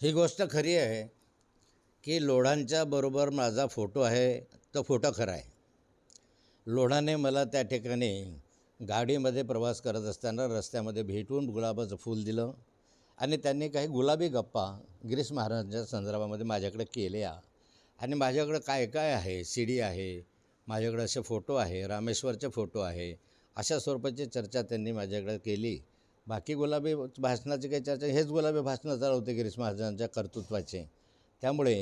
ही गोष्ट खरी आहे की लोढांच्या बरोबर माझा फोटो आहे तो फोटो खरा आहे. लोढाने मला त्या ठिकाणी गाडीमध्ये प्रवास करत असताना रस्त्यामध्ये भेटून गुलाबाचं फूल दिलं आणि त्यांनी काही गुलाबी गप्पा गिरीश महाराजांच्या संदर्भामध्ये माझ्याकडे केल्या. आणि माझ्याकडं काय काय आहे? सी डी आहे माझ्याकडे असे फोटो आहे रामेश्वरचे फोटो आहे अशा स्वरूपाची चर्चा त्यांनी माझ्याकडे केली. बाकी गुलाबी भाषणाची काही चर्चा हेच गुलाबी भाषणं चालवते गिरीश महाजनांच्या कर्तृत्वाचे. त्यामुळे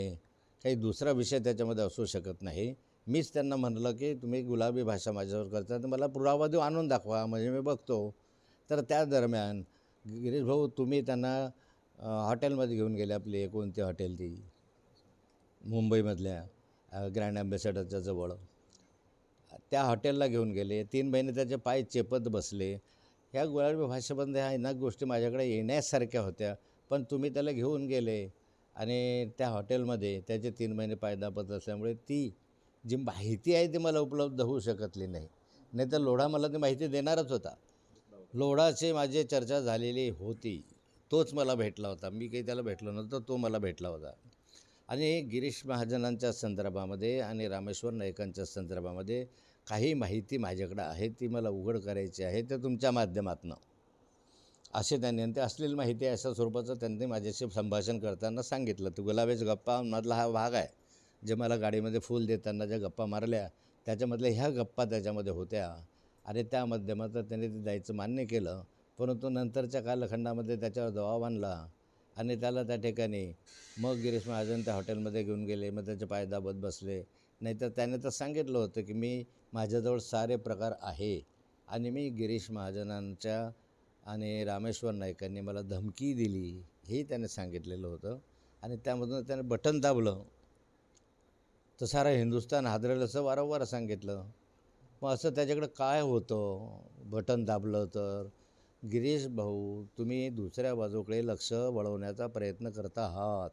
काही दुसरा विषय त्याच्यामध्ये असू शकत नाही. मीच त्यांना म्हणलं की तुम्ही गुलाबी भाषा माझ्यावर करता तर मला पुरावा देऊ आणून दाखवा म्हणजे मी बघतो. तर त्या दरम्यान गिरीश भाऊ तुम्ही त्यांना हॉटेलमध्ये घेऊन गेले आपली कोणती हॉटेल ती? मुंबईमधल्या ग्रँड ॲम्बेसेडरच्या जवळ. त्या हॉटेलला घेऊन गेले. तीन महिने त्याचे पाय चेपत बसले. ह्या गुलाबी भाषेमध्ये ह्या ना गोष्टी माझ्याकडे येण्यासारख्या होत्या पण तुम्ही त्याला घेऊन गेले आणि त्या हॉटेलमध्ये त्याचे तीन महिने पायदापत असल्यामुळे ती जी माहिती आहे ती मला उपलब्ध होऊ शकतली नाही. नाही तर लोढा मला ती माहिती देणारच होता. लोढाची माझी चर्चा झालेली होती. तोच मला भेटला होता. मी काही त्याला भेटलो नव्हतं तो मला भेटला होता. आणि गिरीश महाजनांच्या संदर्भामध्ये आणि रामेश्वर नाईकांच्या संदर्भामध्ये काही माहिती माझ्याकडं आहे ती मला उघड करायची आहे ते तुमच्या माध्यमातनं. असे त्यांनी ते असलेली माहिती आहे अशा स्वरूपाचं त्यांनी माझ्याशी संभाषण करताना सांगितलं. तर गुलाबेज गप्पा मधला हा भाग आहे जे मला गाडीमध्ये फूल देताना ज्या गप्पा मारल्या त्याच्यामधल्या ह्या गप्पा त्याच्यामध्ये होत्या. आणि त्या माध्यमातून त्यांनी ते द्यायचं मान्य केलं परंतु नंतरच्या कालखंडामध्ये त्याच्यावर दबाव आणला आणि त्याला त्या ठिकाणी मग गिरीश महाजन त्या हॉटेलमध्ये घेऊन गेले मग त्याचे पाय दाबत बसले नाहीतर त्याने तर सांगितलं होतं की मी माझ्याजवळ सारे प्रकार आहे आणि मी गिरीश महाजनांच्या आणि रामेश्वर नाईकांनी मला धमकी दिली हे त्याने सांगितलेलं होतं. आणि त्यामधून त्याने बटन दाबलं. तर सारं हिंदुस्थान हादरेल असं वारंवार सांगितलं. मग असं त्याच्याकडं काय होतं? बटन दाबलं तर? गिरीश भाऊ तुम्ही दुसऱ्या बाजूकडे लक्ष वळवण्याचा प्रयत्न करता आहात.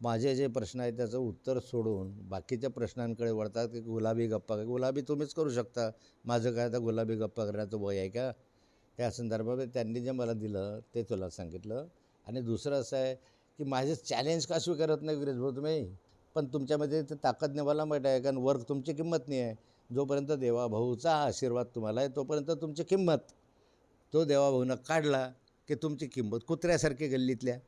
माझे जे प्रश्न आहेत त्याचं उत्तर सोडून बाकीच्या प्रश्नांकडे वळतात की गुलाबी गप्पा गुलाबी तुम्हीच करू शकता. माझं काय आता गुलाबी गप्पा करण्याचं वय आहे का? त्या संदर्भात त्यांनी जे मला दिलं ते तुला सांगितलं. आणि दुसरं असं आहे की माझे चॅलेंज का स्वीकारत नाही गिरीश भाऊ तुम्ही? पण तुमच्यामध्ये ते ताकद नेवायला माहीत आहे कारण वर्क तुमची किंमत नाही आहे. जोपर्यंत देवाभाऊचा आशीर्वाद तुम्हाला आहे तोपर्यंत तुमची किंमत. तो देवाभाऊनं काढला की तुमची किंमत कुत्र्यासारखी गल्लीतल्या.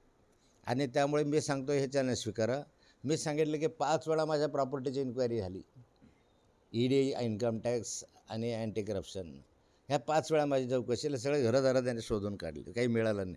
आणि त्यामुळे मी सांगतो ह्याच्यानं स्वीकारा. मी सांगितलं की पाच वेळा माझ्या प्रॉपर्टीची इन्क्वायरी झाली. ई डी इन्कम टॅक्स आणि अँटी करप्शन ह्या पाच वेळा माझी चौकशीला सगळे घरदारं त्यांनी शोधून काढले. काही मिळालं नाही.